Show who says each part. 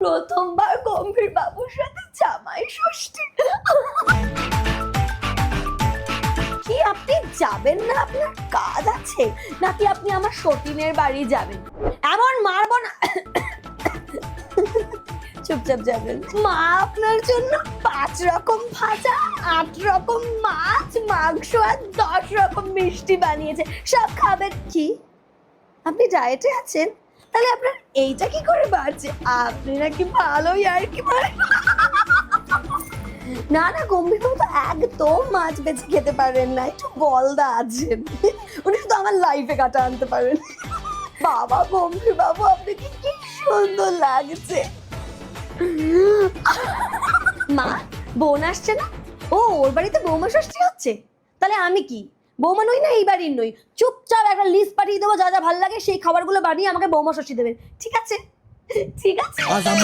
Speaker 1: প্রথমবার গম্ভীর বাবুর সাথে জামাই ষষ্ঠী। কি আপনি যাবেন না? আপনার কাজ আছে। নাকি আপনি আমার সতীনের বাড়ি যাবেন? এমন মারবো না। চুপচাপ যাবেন। মা আপনার জন্য পাঁচ রকম ভাজা, আট রকম মাছ, মাংস আর দশ রকম মিষ্টি বানিয়েছে। সব খাবেন। কি? আপনি ডায়েটে আছেন? তাহলে আপনার এইটা কি করে বাড়ছে আপনি নাকি ভালোই আর কি মারেন না না, গম্ভীর তো একদম মাছ বেছে খেতে পারেন না, একটু গলদা আছেন। উনি শুধু আমার লাইফে কাটা আনতে পারেন। বাবা, গম্ভীর বাবু, আপনাকে কি সুন্দর লাগছে। মা, বোন আসছে না? ও, ওর বাড়িতে বৌমা ষষ্ঠী হচ্ছে? তাহলে আমি কি? বৌমা নই না এই বাড়ির নই। চুপচাপ একটা লিস্ট পাঠিয়ে দেবো, যা যা ভালো লাগে সেই খাবারগুলো বানিয়ে আমাকে বৌমা শশী দেবেন। ঠিক আছে? ঠিক আছে?